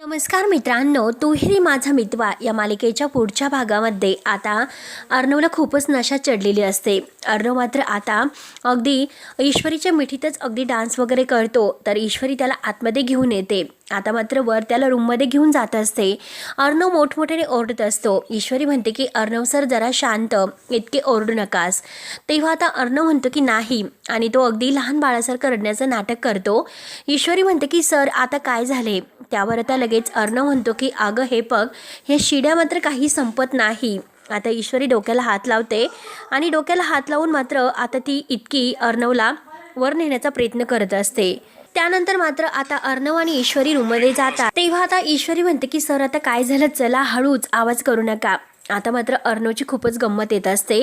नमस्कार मित्रांनो तूही माझा मितवा या मालिकेच्या पुढच्या भागामध्ये. आता अर्णवला खूपच नशा चढलेली असते. अर्णव मात्र आता अगदी ईश्वरीच्या मिठीतच अगदी डान्स वगैरे करतो तर ईश्वरी त्याला आतमध्ये घेऊन येते. आता मात्र वर त्याला रूममध्ये घेऊन जात असते. अर्णव मोठमोठ्याने ओरडत असतो. ईश्वरी म्हणते की अर्णव सर जरा शांत. इतके ओरडू नकास. तेव्हा आता अर्णव म्हणतो की नाही. आणि तो अगदी लहान बाळासारखं रडण्याचं नाटक करतो. ईश्वरी म्हणते की सर आता काय झाले? त्यावर आता लगेच अर्णव म्हणतो की अगं हे पग हे शिड्या मात्र काही संपत नाही. आता ईश्वरी डोक्याला हात लावते आणि डोक्याला हात लावून मात्र आता ती इतकी अर्णवला वर नेण्याचा प्रयत्न करत असते. त्यानंतर मात्र आता अर्णव आणि ईश्वरी रूममध्ये जातात. तेव्हा आता ईश्वरी म्हणते की सर आता काय झालं? चला हळूच आवाज करू नका. आता मात्र अर्णवची खूपच गंमत येत असते.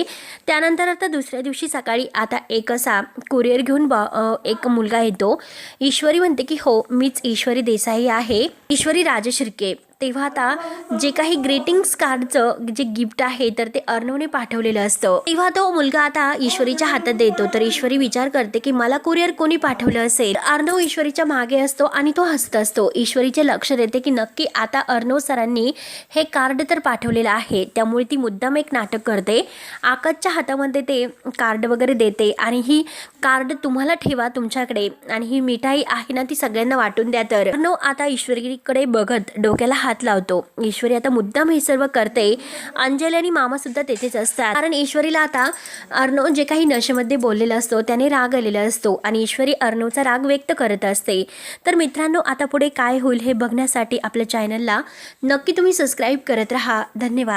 त्यानंतर आता दुसऱ्या दिवशी सकाळी आता एक असा कुरिअर घेऊन एक मुलगा येतो. ईश्वरी म्हणते की हो मीच ईश्वरी देसाई आहे. ईश्वरी राजशिर्के. तेव्हा आता जे काही ग्रीटिंग्स कार्डचं जे गिफ्ट आहे तर ते अर्णवने पाठवलेलं असतं. तेव्हा तो मुलगा आता ईश्वरीच्या हातात देतो. तर ईश्वरी विचार करते की मला कुरिअर कोणी पाठवलं असेल? अर्णव ईश्वरीच्या मागे असतो आणि तो हसत असतो. ईश्वरीचे लक्ष देते की नक्की आता अर्णव सरांनी हे कार्ड तर पाठवलेलं आहे. त्यामुळे ती मुद्दाम एक नाटक करते. आकाशच्या हातामध्ये ते कार्ड वगैरे देते आणि ही कार्ड तुम्हाला ठेवा तुमच्याकडे आणि ही मिठाई आहे ना ती सगळ्यांना वाटून द्या तर. अर्णव आता ईश्वरीकडे बघत डोक्याला हात लावतो. ईश्वरी आता मुद्दाम हे सर्व करते. अंजली आणि मामा सुद्धा तेथेच असतात. कारण ईश्वरीला आता अर्णव जे काही नशेमध्ये बोललेला असतो त्याने राग आलेला असतो आणि ईश्वरी अर्णवचा राग व्यक्त करत असते. तर मित्रांनो आता पुढे काय होईल हे बघण्यासाठी आपल्या चॅनलला नक्की तुम्ही सबस्क्राईब करत राहा. धन्यवाद.